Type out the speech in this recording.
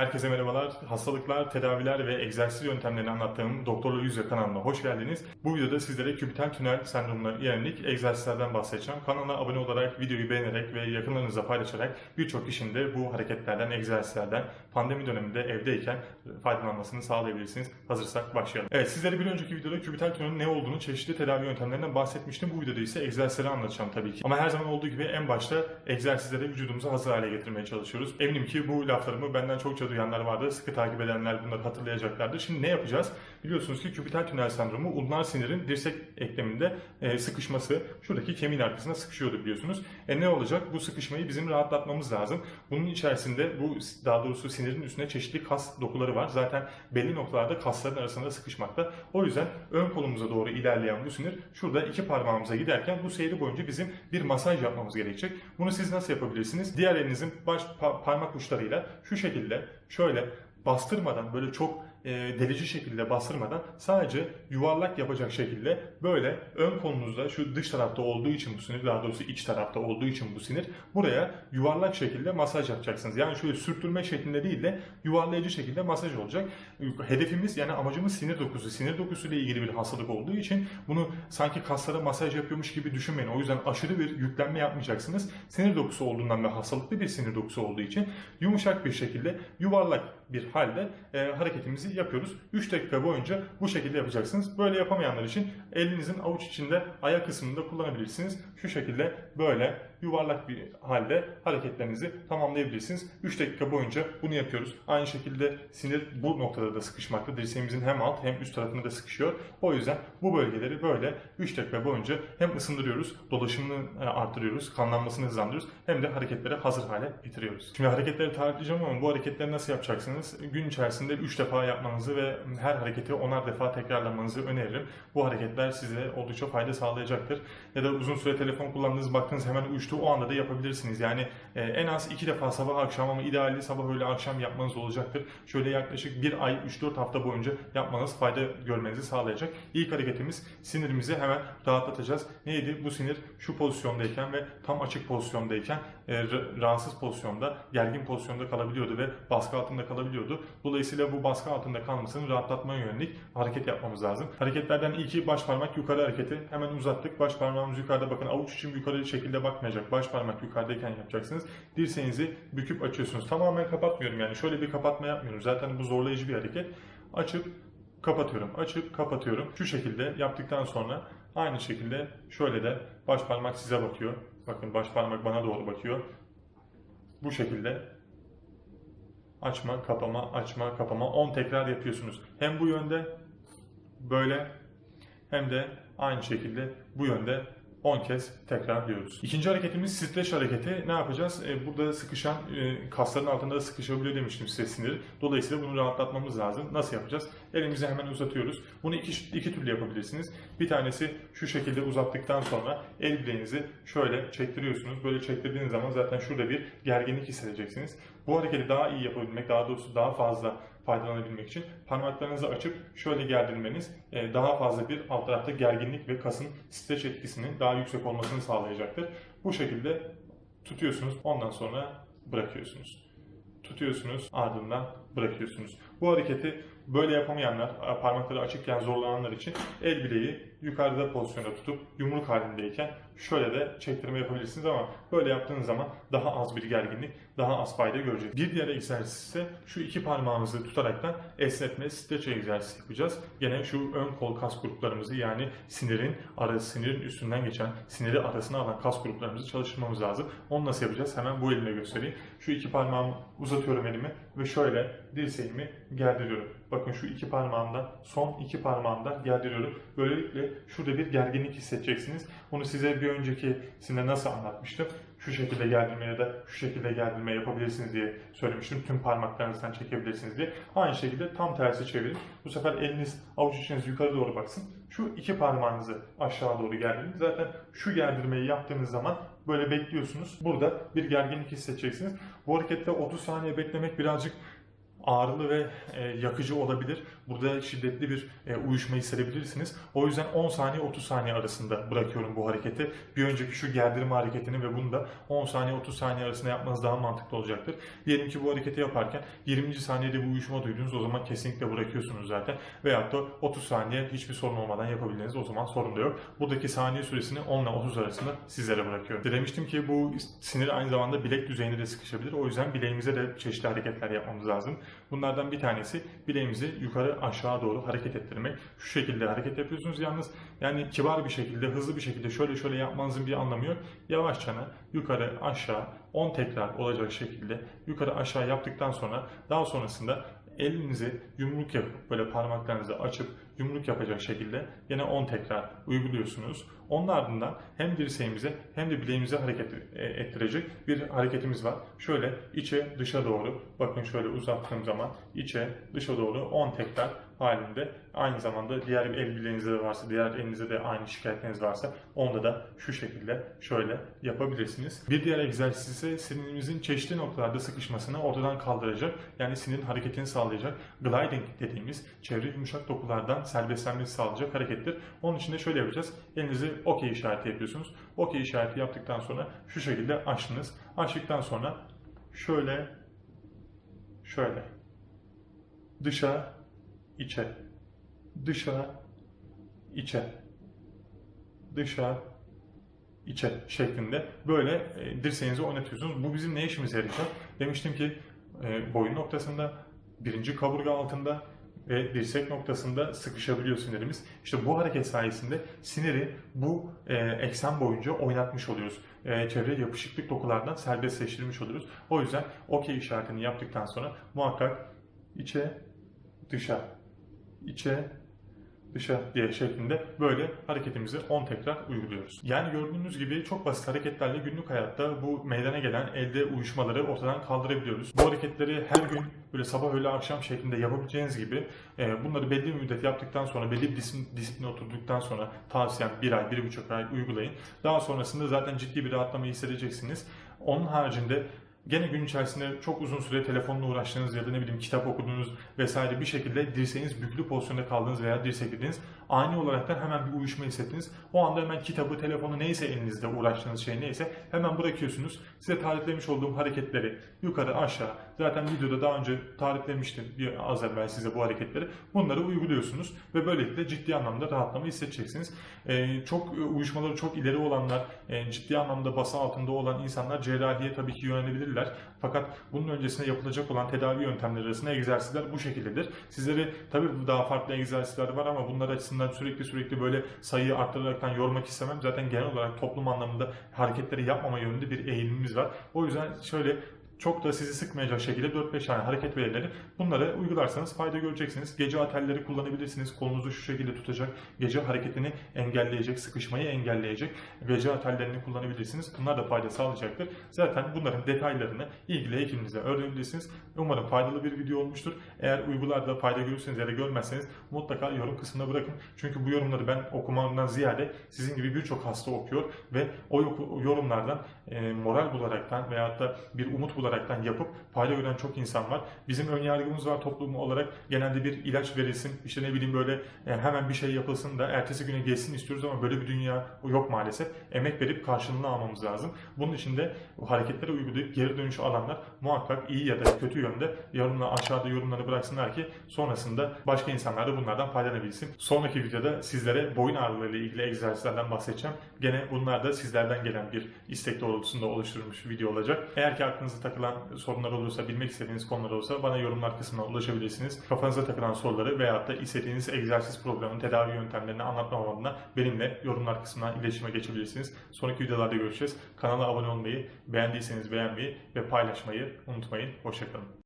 Herkese merhabalar. Hastalıklar, tedaviler ve egzersiz yöntemlerini anlattığım Doktorlu Yüzde kanalına hoş geldiniz. Bu videoda sizlere küpital tünel sendromuna yönelik egzersizlerden bahsedeceğim. Kanala abone olarak, videoyu beğenerek ve yakınlarınızla paylaşarak birçok kişinin de bu hareketlerden, egzersizlerden pandemi döneminde evdeyken faydalanmasını sağlayabilirsiniz. Hazırsak başlayalım. Evet sizlere bir önceki videoda küpital tünelin ne olduğunu, çeşitli tedavi yöntemlerinden bahsetmiştim. Bu videoda ise egzersizleri anlatacağım tabii ki. Ama her zaman olduğu gibi en başta egzersizlere vücudumuzu hazır hale getirmeye çalışıyoruz. Eminim ki bu laflarımı benden çokça duyanlar vardı. Sıkı takip edenler bunları hatırlayacaklardır. Şimdi ne yapacağız? Biliyorsunuz ki küpital tünel sendromu ulnar sinirin dirsek ekleminde e, sıkışması şuradaki kemiğin arkasına sıkışıyordu biliyorsunuz. E ne olacak? Bu sıkışmayı bizim rahatlatmamız lazım. Bunun içerisinde bu daha doğrusu sinirin üstüne çeşitli kas dokuları var. Zaten belli noktalarda kasların arasında sıkışmakta. O yüzden ön kolumuza doğru ilerleyen bu sinir şurada iki parmağımıza giderken bu seyri boyunca bizim bir masaj yapmamız gerekecek. Bunu siz nasıl yapabilirsiniz? Diğer elinizin baş pa- parmak uçlarıyla şu şekilde şöyle bastırmadan böyle çok e, delici şekilde bastırmadan sadece yuvarlak yapacak şekilde böyle ön kolunuzda şu dış tarafta olduğu için bu sinir daha doğrusu iç tarafta olduğu için bu sinir buraya yuvarlak şekilde masaj yapacaksınız. Yani şöyle sürtürme şeklinde değil de yuvarlayıcı şekilde masaj olacak. Hedefimiz yani amacımız sinir dokusu. Sinir dokusu ile ilgili bir hastalık olduğu için bunu sanki kaslara masaj yapıyormuş gibi düşünmeyin. O yüzden aşırı bir yüklenme yapmayacaksınız. Sinir dokusu olduğundan ve hastalıklı bir sinir dokusu olduğu için yumuşak bir şekilde yuvarlak bir halde e, hareketimizi yapıyoruz. 3 dakika boyunca bu şekilde yapacaksınız. Böyle yapamayanlar için elinizin avuç içinde ayak kısmında kullanabilirsiniz. Şu şekilde böyle yuvarlak bir halde hareketlerinizi tamamlayabilirsiniz. 3 dakika boyunca bunu yapıyoruz. Aynı şekilde sinir bu noktada da sıkışmakta. Dirseğimizin hem alt hem üst tarafında da sıkışıyor. O yüzden bu bölgeleri böyle 3 dakika boyunca hem ısındırıyoruz, dolaşımını e, arttırıyoruz, kanlanmasını hızlandırıyoruz hem de hareketlere hazır hale getiriyoruz. Şimdi hareketleri tarifleyeceğim ama bu hareketleri nasıl yapacaksınız? Gün içerisinde 3 defa yapmanızı ve her hareketi 10'ar defa tekrarlamanızı öneririm. Bu hareketler size oldukça fayda sağlayacaktır. Ya da uzun süre telefon kullandınız, baktınız hemen uyuştu o anda da yapabilirsiniz. Yani e, en az 2 defa sabah akşam ama ideali sabah öğle akşam yapmanız olacaktır. Şöyle yaklaşık 1 ay 3-4 hafta boyunca yapmanız fayda görmenizi sağlayacak. İlk hareketimiz sinirimizi hemen rahatlatacağız. Neydi? Bu sinir şu pozisyondayken ve tam açık pozisyondayken e, ra- rahatsız pozisyonda, gergin pozisyonda kalabiliyordu ve baskı altında kalabiliyordu. Dolayısıyla bu baskı altında kalmasını rahatlatmaya yönelik hareket yapmamız lazım. Hareketlerden ilki baş parmak yukarı hareketi. Hemen uzattık. Baş parmağımız yukarıda bakın avuç içim yukarı şekilde bakmayacak. Baş parmak yukarıdayken yapacaksınız. Dirseğinizi büküp açıyorsunuz. Tamamen kapatmıyorum yani. Şöyle bir kapatma yapmıyorum. Zaten bu zorlayıcı bir hareket. Açıp kapatıyorum. Açıp kapatıyorum. Şu şekilde yaptıktan sonra aynı şekilde şöyle de baş parmak size bakıyor. Bakın baş parmak bana doğru bakıyor. Bu şekilde açma, kapama, açma, kapama 10 tekrar yapıyorsunuz. Hem bu yönde böyle hem de aynı şekilde bu yönde 10 kez tekrarlıyoruz. İkinci hareketimiz streç hareketi. Ne yapacağız? Ee, burada sıkışan e, kasların altında da sıkışabiliyor demiştim size sinir. Dolayısıyla bunu rahatlatmamız lazım. Nasıl yapacağız? Elimizi hemen uzatıyoruz. Bunu iki, iki türlü yapabilirsiniz. Bir tanesi şu şekilde uzattıktan sonra el bileğinizi şöyle çektiriyorsunuz. Böyle çektirdiğiniz zaman zaten şurada bir gerginlik hissedeceksiniz. Bu hareketi daha iyi yapabilmek, daha doğrusu daha fazla faydalanabilmek için parmaklarınızı açıp şöyle gerdirmeniz e, daha fazla bir alt tarafta gerginlik ve kasın streç etkisinin daha yüksek olmasını sağlayacaktır. Bu şekilde tutuyorsunuz ondan sonra bırakıyorsunuz. Tutuyorsunuz ardından bırakıyorsunuz. Bu hareketi böyle yapamayanlar, parmakları açıkken zorlananlar için el bileği yukarıda pozisyonda tutup yumruk halindeyken şöyle de çektirme yapabilirsiniz ama böyle yaptığınız zaman daha az bir gerginlik, daha az fayda göreceksiniz. Bir diğer egzersiz ise şu iki parmağımızı tutaraktan esnetme, streç egzersizi yapacağız. Gene şu ön kol kas gruplarımızı yani sinirin arası, sinirin üstünden geçen, siniri arasına alan kas gruplarımızı çalıştırmamız lazım. Onu nasıl yapacağız? Hemen bu elimle göstereyim. Şu iki parmağımı uzatıyorum elimi ve şöyle dirseğimi gerdiriyorum. Bakın şu iki parmağımda, son iki parmağımda gerdiriyorum. Böylelikle şurada bir gerginlik hissedeceksiniz. Bunu size bir öncekisinde nasıl anlatmıştım? Şu şekilde gerdirme ya da şu şekilde gerdirme yapabilirsiniz diye söylemiştim. Tüm parmaklarınızdan çekebilirsiniz diye. Aynı şekilde tam tersi çevirin. Bu sefer eliniz, avuç içiniz yukarı doğru baksın. Şu iki parmağınızı aşağı doğru gerdirin. Zaten şu gerdirmeyi yaptığınız zaman böyle bekliyorsunuz. Burada bir gerginlik hissedeceksiniz. Bu harekette 30 saniye beklemek birazcık ağrılı ve e, yakıcı olabilir. Burada şiddetli bir e, uyuşma hissedebilirsiniz. O yüzden 10 saniye 30 saniye arasında bırakıyorum bu hareketi. Bir önceki şu gerdirme hareketini ve bunu da 10 saniye 30 saniye arasında yapmanız daha mantıklı olacaktır. Diyelim ki bu hareketi yaparken 20. saniyede bir uyuşma duydunuz o zaman kesinlikle bırakıyorsunuz zaten. Veyahut da 30 saniye hiçbir sorun olmadan yapabildiğiniz o zaman sorun da yok. Buradaki saniye süresini 10 ile 30 arasında sizlere bırakıyorum. Demiştim ki bu sinir aynı zamanda bilek düzeyinde de sıkışabilir. O yüzden bileğimize de çeşitli hareketler yapmamız lazım. Bunlardan bir tanesi bileğimizi yukarı aşağı doğru hareket ettirmek. Şu şekilde hareket yapıyorsunuz yalnız yani kibar bir şekilde, hızlı bir şekilde şöyle şöyle yapmanızın bir anlamı yok. Yavaşça yukarı aşağı 10 tekrar olacak şekilde yukarı aşağı yaptıktan sonra daha sonrasında elinizi yumruk yapıp böyle parmaklarınızı açıp yumruk yapacak şekilde yine 10 tekrar uyguluyorsunuz. Onun ardından hem dirseğimize hem de bileğimize hareket e, ettirecek bir hareketimiz var. Şöyle içe dışa doğru bakın şöyle uzattığım zaman içe dışa doğru 10 tekrar halinde aynı zamanda diğer el bileğinizde de varsa diğer elinizde de aynı şikayetleriniz varsa onda da şu şekilde şöyle yapabilirsiniz. Bir diğer egzersiz ise sinirimizin çeşitli noktalarda sıkışmasını ortadan kaldıracak yani sinirin hareketini sağlayacak gliding dediğimiz çevre yumuşak dokulardan serbestlenmesi sağlayacak harekettir. Onun için de şöyle yapacağız. Elinizi OK işareti yapıyorsunuz. OK işareti yaptıktan sonra şu şekilde açtınız. Açtıktan sonra şöyle şöyle dışa içe dışa içe dışa içe şeklinde böyle e, dirseğinizi oynatıyorsunuz. Bu bizim ne işimize yarayacak? Demiştim ki e, boyun noktasında, birinci kaburga altında ve dirsek noktasında sıkışabiliyor sinirimiz. İşte bu hareket sayesinde siniri bu e, eksen boyunca oynatmış oluyoruz. E, çevre yapışıklık dokulardan serbestleştirmiş oluyoruz. O yüzden OK işaretini yaptıktan sonra muhakkak içe, dışa, içe, dışa diye şeklinde böyle hareketimizi 10 tekrar uyguluyoruz. Yani gördüğünüz gibi çok basit hareketlerle günlük hayatta bu meydana gelen elde uyuşmaları ortadan kaldırabiliyoruz. Bu hareketleri her gün böyle sabah öğle akşam şeklinde yapabileceğiniz gibi e, bunları belli bir müddet yaptıktan sonra belli bir disiplin, disipline oturduktan sonra tavsiyem bir ay, bir buçuk ay uygulayın. Daha sonrasında zaten ciddi bir rahatlamayı hissedeceksiniz. Onun haricinde Gene gün içerisinde çok uzun süre telefonla uğraştığınız ya da ne bileyim kitap okuduğunuz vesaire bir şekilde dirseğiniz büklü pozisyonda kaldığınız veya dirseklediğiniz ani olaraktan hemen bir uyuşma hissettiniz. O anda hemen kitabı, telefonu neyse elinizde uğraştığınız şey neyse hemen bırakıyorsunuz. Size tariflemiş olduğum hareketleri yukarı aşağı zaten videoda daha önce tariflemiştim bir az evvel size bu hareketleri. Bunları uyguluyorsunuz ve böylelikle ciddi anlamda rahatlama hissedeceksiniz. Ee, çok uyuşmaları çok ileri olanlar, e, ciddi anlamda bası altında olan insanlar cerrahiye tabii ki yönelebilirler. Fakat bunun öncesinde yapılacak olan tedavi yöntemleri arasında egzersizler bu şekildedir. Sizleri tabii daha farklı egzersizler var ama bunlar açısından sürekli sürekli böyle sayıyı arttıraraktan yormak istemem. Zaten genel olarak toplum anlamında hareketleri yapmama yönünde bir eğilimimiz var. O yüzden şöyle çok da sizi sıkmayacak şekilde 4-5 tane hareket verileri bunları uygularsanız fayda göreceksiniz. Gece atelleri kullanabilirsiniz. Kolunuzu şu şekilde tutacak. Gece hareketini engelleyecek, sıkışmayı engelleyecek gece atellerini kullanabilirsiniz. Bunlar da fayda sağlayacaktır. Zaten bunların detaylarını ilgili hekiminize öğrenebilirsiniz. Umarım faydalı bir video olmuştur. Eğer uygularda fayda görürseniz ya da görmezseniz mutlaka yorum kısmına bırakın. Çünkü bu yorumları ben okumamdan ziyade sizin gibi birçok hasta okuyor ve o yorumlardan e, moral bularaktan veyahut da bir umut bularak olaraktan yapıp fayda gören çok insan var. Bizim ön yargımız var toplumu olarak genelde bir ilaç verilsin, işte ne bileyim böyle yani hemen bir şey yapılsın da ertesi güne geçsin istiyoruz ama böyle bir dünya yok maalesef. Emek verip karşılığını almamız lazım. Bunun için de hareketleri uygulayıp geri dönüş alanlar muhakkak iyi ya da kötü yönde yorumla aşağıda yorumları bıraksınlar ki sonrasında başka insanlar da bunlardan faydalanabilsin. Sonraki videoda sizlere boyun ağrıları ile ilgili egzersizlerden bahsedeceğim. Gene bunlar da sizlerden gelen bir istek doğrultusunda oluşturulmuş video olacak. Eğer ki aklınıza takılan sorunlar olursa, bilmek istediğiniz konular olursa bana yorumlar kısmına ulaşabilirsiniz. Kafanıza takılan soruları veyahut da istediğiniz egzersiz programının tedavi yöntemlerini anlatmam adına benimle yorumlar kısmına iletişime geçebilirsiniz. Sonraki videolarda görüşeceğiz. Kanala abone olmayı, beğendiyseniz beğenmeyi ve paylaşmayı unutmayın. Hoşçakalın.